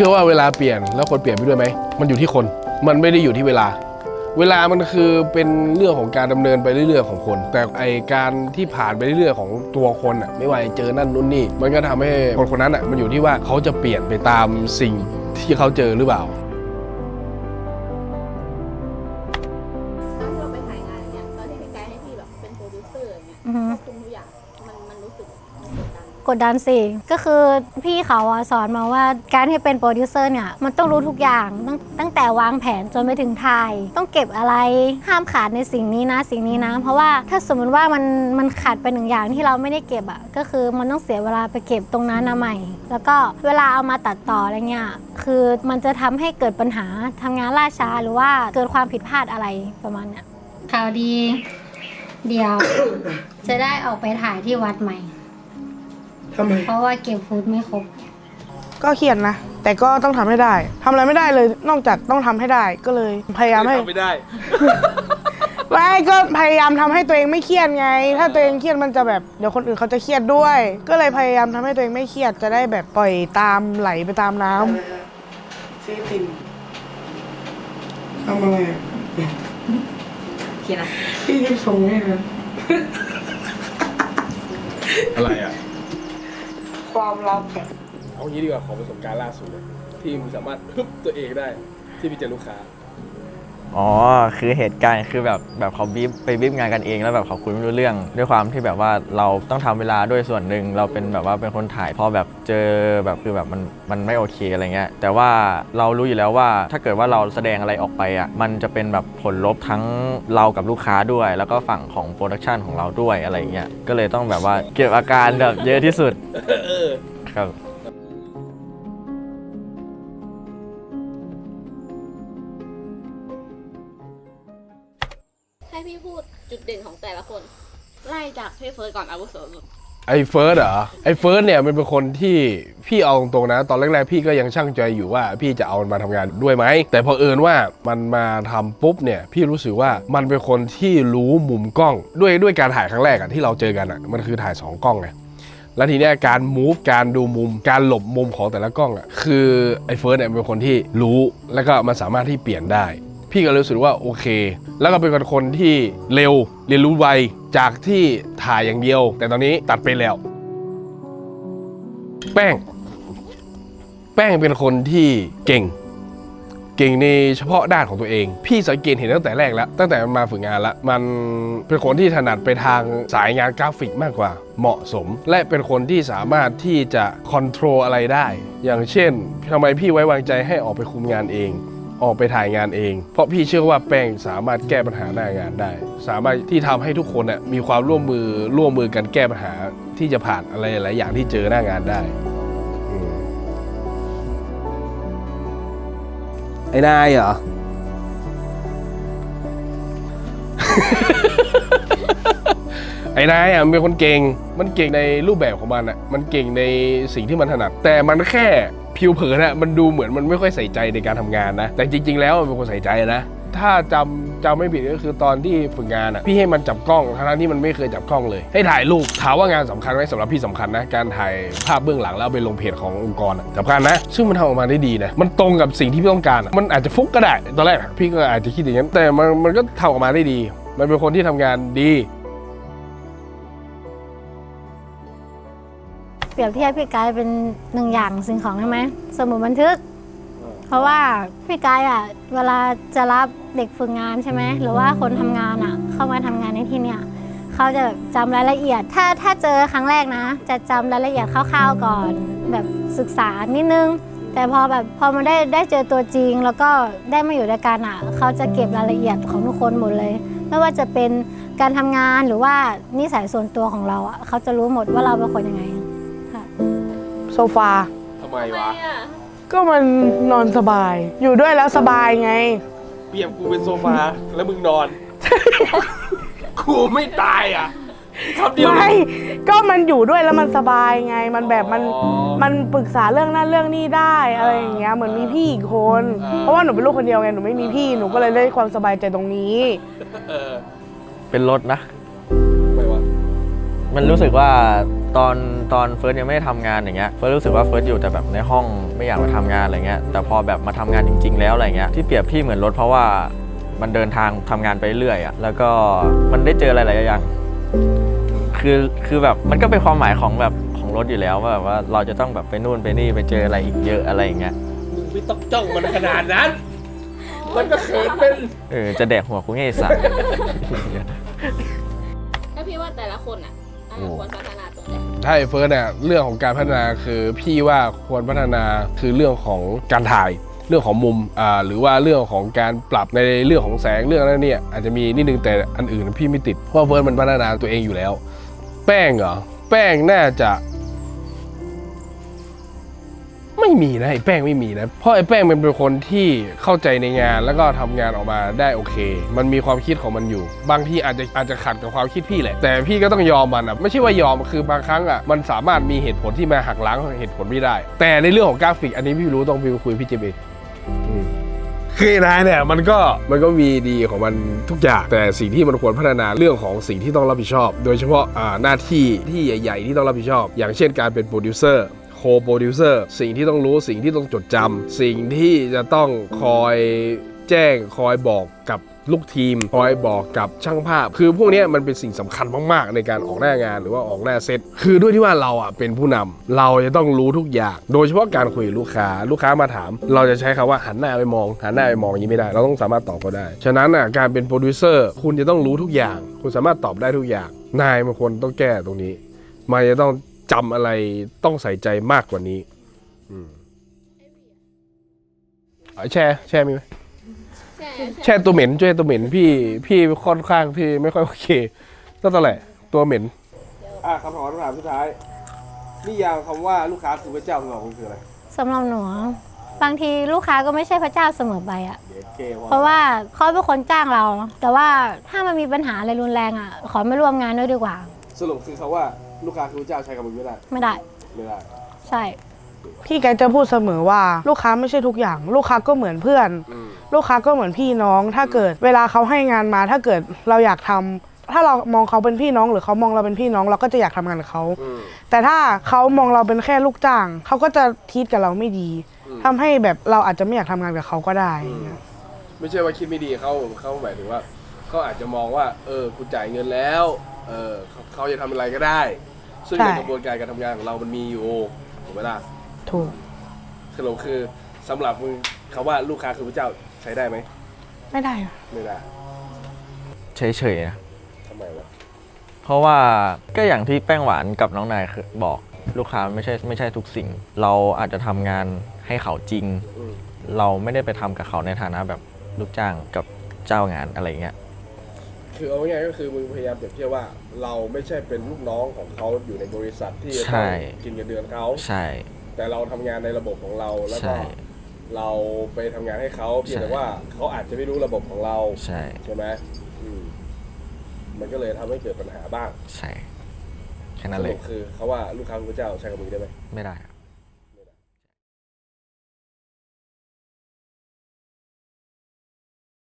ชื่อว่าเวลาเปลี่ยนแล้วคนเปลี่ยนไปด้วยไหม มันอยู่ที่คน มันไม่ได้อยู่ที่เวลา เวลามันคือเป็นเรื่องของการดำเนินไปเรื่อยๆของคน แต่ไอการที่ผ่านไปเรื่อยๆของตัวคนอะไม่ว่าจะเจอนั่นนู่นนี่ มันก็ทำให้คนคนนั้นอะมันอยู่ที่ว่าเขาจะเปลี่ยนไปตามสิ่งที่เขาเจอหรือเปล่า กดดันสิ ก็คือพี่เขาอะสอนมาว่าการที่เป็นโปรดิวเซอร์เนี่ยมันต้องรู้ทุกอย่าง ตั้งตั้งแต่วางแผนจนไปถึงถ่าย ต้องเก็บอะไรห้ามขาดในสิ่งนี้นะสิ่งนี้นะ เพราะว่าถ้าสมมติว่ามันมันขาดไปหนึ่งอย่างที่เราไม่ได้เก็บอะก็คือมันต้องเสียเวลาไปเก็บตรงนั้นนะใหม่ แล้วก็เวลาเอามาตัดต่ออะไรเงี้ยคือมันจะทำให้เกิดปัญหาทำงานล่าช้าหรือว่าเกิดความผิดพลาดอะไรประมาณเนี้ยข่าวดี เดี๋ยว จะได้ออกไปถ่ายที่วัดใหม่ ทำไม เพราะว่าเก็บฟุตไม่ครบ ก็เครียดนะ แต่ก็ต้องทำให้ได้ทำอะไรไม่ได้เลย นอกจากต้องทำให้ได้ ก็เลยพยายามให้ไม่ได้ ไม่ก็พยายามทำให้ตัวเองไม่เครียดไง ถ้าตัวเองเครียดมันจะแบบเดี๋ยวคนอื่นเขาจะเครียดด้วย ก็เลยพยายามทำให้ตัวเองไม่เครียดจะได้แบบปล่อยตามไหลไปตามน้ำซีตินทำอะไรเขียนอะไรพี่ยิบส่งให้นะอะไรอะ ความลับอะเอางี้ดีกว่าขอประสบการณ์ล่าสุดเลยที่มึงสามารถฮึบตัวเองได้ที่ไปเจอลูกค้า อ๋อ คือเหตุการณ์คือแบบแบบเขาบีบไปบีบงานกันเองแล้วแบบเขาคุยไม่รู้เรื่อง ด้วยความที่แบบว่าเราต้องทำเวลาด้วยส่วนหนึ่งเราเป็นแบบว่าเป็นคนถ่ายพอแบบเจอแบบคือแบบมันมันไม่โอเคอะไรเงี้ยแต่ว่าเรารู้อยู่แล้วว่าถ้าเกิดว่าเราแสดงอะไรออกไปอะมันจะเป็นแบบผลลบทั้งเรากับลูกค้าด้วย แล้วก็ฝั่งของโปรดักชันของเราด้วยอะไรเงี้ยก็เลยต้องแบบว่าเก็บอาการแบบเยอะที่สุดครับ จุดเด่นของแต่ละคน ไล่จากพี่เฟิร์สก่อนอาวุโสสุดไอ้เฟิร์สเหรอไอ้เฟิร์สเนี่ยมันเป็นคนที่พี่เอาตรงๆนะ ตอนแรกๆพี่ก็ยังช่างใจอยู่ว่า พี่จะเอามันมาทำงานด้วยไหมแต่พอเอิญว่ามันมาทำปุ๊บเนี่ยพี่รู้สึกว่ามันเป็นคนที่รู้มุมกล้องด้วยด้วยการถ่ายครั้งแรกอะที่เราเจอกันอะมันคือถ่ายสองกล้องไงแล้วทีเนี้ยการ move การดูมุม การหลบมุมของแต่ละกล้องอะคือไอ้เฟิร์สเนี่ยเป็นคนที่รู้แล้วก็มันสามารถที่เปลี่ยนได้ พี่ก็เลยรู้สึกว่าโอเค แล้วก็เป็นคนที่เร็วเรียนรู้ไวจากที่ถ่ายอย่างเดียว แต่ตอนนี้ตัดไปแล้ว แป้ง แป้งเป็นคนที่เก่ง เก่งในเฉพาะด้านของตัวเอง พี่สังเกตเห็นตั้งแต่แรกแล้ว ตั้งแต่มาฝึกงานแล้วมันเป็นคนที่ถนัดไปทางสายงานกราฟิกมากกว่า เหมาะสม และเป็นคนที่สามารถที่จะคอนโทรลอะไรได้ อย่างเช่นทำไมพี่ไว้วางใจให้ออกไปคุมงานเอง ออกไปถ่ายงานเอง เพราะพี่เชื่อว่าแป้งสามารถแก้ปัญหาหน้างานได้ สามารถที่ทำให้ทุกคนน่ะมีความร่วมมือร่วมมือกันแก้ปัญหาที่จะผ่านอะไรหลายอย่างที่เจอหน้างานได้อืมไอ้นายเหรอ ไอ้นายอะมันเป็นคนเก่ง มันเก่งในรูปแบบของมันอะ มันเก่งในสิ่งที่มันถนัด แต่มันแค่ ผิวเผินอะมันดูเหมือนมันไม่ค่อยใส่ใจในการทำงานนะ แต่จริง ๆ แล้วมันเป็นคนใส่ใจนะ ถ้าจำจำไม่ผิดก็คือตอนที่ฝึกงานอะพี่ให้มันจับกล้องทั้งที่มันไม่เคยจับกล้องเลย ให้ถ่ายรูปถามว่างานสำคัญไหมสำหรับพี่สำคัญนะ การถ่ายภาพเบื้องหลังแล้วเอาไปลงเพจขององค์กรสำคัญนะ ซึ่งมันทำออกมาได้ดีนะ มันตรงกับสิ่งที่พี่ต้องการ มันอาจจะฟุกก็ได้ ตอนแรกพี่ก็อาจจะคิดอย่างนั้น แต่มันมันก็ทำออกมาได้ดี มันเป็นคนที่ทำงานดี ปรียบเทียบพี่ไกด์เป็นหนึ่งอย่างสิ่งของใช่ไหมสมุดบันทึก เพราะว่าพี่ไกด์อะเวลาจะรับเด็กฝึกงานใช่ไหมหรือว่าคนทำงานอะ เข้ามาทำงานในที่เนี่ยเขาจะแบบจำรายละเอียด ถ้าถ้าเจอครั้งแรกนะ จะจำรายละเอียดคร่าวๆก่อน แบบศึกษานิดนึง แต่พอแบบพอมาได้ได้เจอตัวจริง แล้วก็ได้มาอยู่ด้วยกันอะเขาจะเก็บรายละเอียดของทุกคนหมดเลย ไม่ว่าจะเป็นการทำงานหรือว่านิสัยส่วนตัวของเราอะเขาจะรู้หมดว่าเราเป็นคนยังไงค่ะ โซฟา ทำไมทำไมวะอะก็มันนอนสบาย อยู่ด้วยแล้วสบายไง เปรียบกูเป็นโซฟา แล้วมึงนอน กูไม่ตายอะคำเดียว ไม่ ก็มันอยู่ด้วยแล้วมันสบายไง มันแบบมัน อ๋อมันปรึกษาเรื่องนั้นเรื่องนี้ได้อะไรอย่างเงี้ย เหมือนมีพี่อีกคน อ่า เพราะว่าหนูเป็นลูกคนเดียวไง หนูไม่มีพี่ หนูก็เลยได้ความสบายใจตรงนี้ เออเป็นรถนะไม่วะมันรู้สึกว่า ตอนตอนเฟิร์สยังไม่ได้ทำงานอย่างเงี้ยเฟิร์สรู้สึกว่าเฟิร์สอยู่แต่แบบในห้องไม่อยากมาทำงานอะไรเงี้ยแต่พอแบบมาทำงานจริง ๆ แล้วอะไรเงี้ยที่เปรียบพี่เหมือนรถเพราะว่ามันเดินทางทำงานไปเรื่อยอะแล้วก็มันได้เจออะไรหลายอย่าง คือคือแบบมันก็เป็นความหมายของแบบของรถอยู่แล้วว่าแบบว่าเราจะต้องแบบไปนู่นไปนี่ไปเจออะไรอีกเยอะอะไรอย่างเงี้ยมึงไม่ต้องจ้องมันขนาดนั้น มันก็เขินเป็น เออจะแดกหัวกูไงไอ้สัสถ้าพี่ว่าแต่ละคนอะอันไหนควรพัฒนาตรงไหน ถ้าไอ้เฟิร์สเนี่ยเรื่องของการพัฒนาคือพี่ว่าควรพัฒนาคือเรื่องของการถ่ายเรื่องของมุมอ่าหรือว่าเรื่องของการปรับในเรื่องของแสงเรื่องนั้นเนี่ยอาจจะมีนิดนึงแต่อันอื่นพี่ไม่ติดเพราะเฟิร์สมันพัฒนาตัวเองอยู่แล้ว แป้งเหรอแป้งน่าจะ ไม่มีนะไอ้แป้งไม่มีนะ เพราะไอ้แป้งมันเป็นคนที่เข้าใจในงานแล้วก็ทำงานออกมาได้โอเค มันมีความคิดของมันอยู่ บางทีอาจจะอาจจะขัดกับความคิดพี่แหละ แต่พี่ก็ต้องยอมมันอะไม่ใช่ว่ายอมคือบางครั้งอะมันสามารถมีเหตุผลที่มาหักล้างเหตุผลไม่ได้ แต่ในเรื่องของกราฟิก อันนี้พี่รู้ต้องพี่คุยพี่เจมส์เองอืมคือนายเนี่ยมันก็มันก็มีดีของมันทุกอย่าง แต่สิ่งที่มันควรพัฒนาเรื่องของสิ่งที่ต้องรับผิดชอบ โดยเฉพาะอ่าหน้าที่ที่ใหญ่ ๆ ที่ต้องรับผิดชอบ อย่างเช่นการเป็นโปรดิวเซอร์ โคโปรดิวเซอร์สิ่งที่ต้องรู้สิ่งที่ต้องจดจำสิ่งที่จะต้องคอยแจ้งคอยบอกกับลูกทีมคอยบอกกับช่างภาพ คือพวกนี้มันเป็นสิ่งสำคัญมาก ๆ ในการออกหน้างานหรือว่าออกหน้าเซตคือด้วยที่ว่าเราอะเป็นผู้นำเราจะต้องรู้ทุกอย่าง โดยเฉพาะการคุยลูกค้าลูกค้ามาถาม เราจะใช้คำว่าหันหน้าไปมองหันหน้าไปมองอย่างนี้ไม่ได้ เราต้องสามารถตอบเขาได้ ฉะนั้นอะการเป็นโปรดิวเซอร์คุณจะต้องรู้ทุกอย่าง คุณสามารถตอบได้ทุกอย่าง นายมันควรต้องแก้ตรงนี้มันจะต้อง จำอะไรต้องใส่ใจมากกว่านี้อืมเอาแช่แช่มีไหมใช่แช่ตัวเหม็นแช่ตัวเหม็นพี่พี่ค่อนข้างพี่ไม่ค่อยโอเคก็ตัวแหละ ตัวเหม็น อะคำถามคำถามสุดท้ายนิยามคำว่าลูกค้าคือพระเจ้าของเราคืออะไรสำหรับหนูบางทีลูกค้าก็ไม่ใช่พระเจ้าเสมอไปอะ เดี๋ยวเกเพราะว่าเขาเป็นคนจ้างเรา แต่ว่าถ้ามันมีปัญหาอะไรรุนแรงอะขอไม่ร่วมงานด้วยดีกว่า สรุปคือเขาว่า ลูกค้าคือพระเจ้าใช้กับมึงไม่ได้ไม่ได้ ไม่ได้ ใช่ พี่ไกด์จะพูดเสมอว่าลูกค้าไม่ใช่ทุกอย่าง ลูกค้าก็เหมือนเพื่อน อืม ลูกค้าก็เหมือนพี่น้อง ถ้าเกิดเวลาเขาให้งานมา ถ้าเกิดเราอยากทำถ้าเรามองเขาเป็นพี่น้อง หรือเขามองเราเป็นพี่น้อง เราก็จะอยากทำงานกับเขา อืม แต่ถ้าเขามองเราเป็นแค่ลูกจ้าง เขาก็จะทีทกับเราไม่ดีอืม ทำให้แบบเราอาจจะไม่อยากทำงานกับเขาก็ได้ไม่ใช่ว่าคิดไม่ดีเขาเขาหมายถึงว่าเขาอาจจะมองว่า เออคุณจ่ายเงินแล้ว เออเขาเขาจะทำอะไรก็ได้ ซึ่งใช่ในกระบวนการการทำงานของเรามันมีอยู่ถูกไหมล่ะถูก สรุปคือสำหรับมึงคำว่าลูกค้าคือพระเจ้าใช้ได้ไหมไม่ได้อะไม่ได้เฉยๆนะ ทำไมวะเพราะว่าก็อย่างที่แป้งหวานกับน้องนายคือบอกลูกค้าไม่ใช่ไม่ใช่ทุกสิ่ง เราอาจจะทำงานให้เขาจริง อืมเราไม่ได้ไปทำกับเขาในฐานะแบบลูกจ้างกับเจ้างานอะไรเงี้ย คือเอาง่ายๆก็คือมึงพยายามเปรียบเทียบว่า เราไม่ใช่เป็นลูกน้องของเขาอยู่ในบริษัทที่จะใช่ ต้องกินเงินเดือนเขาใช่ แต่เราทำงานในระบบของเราแล้วก็ใช่ เราไปทำงานให้เขาเพียงใช่แต่ว่าเขาอาจจะไม่รู้ระบบของเราใช่ ใช่ไหมอืมมันก็เลยทำให้เกิดปัญหาบ้างใช่ แค่สนั้นเลรุยปคือเขาว่าลูกค้าคือพระเจ้าใช้กับมึงได้ไหม ไม่ได้ครับ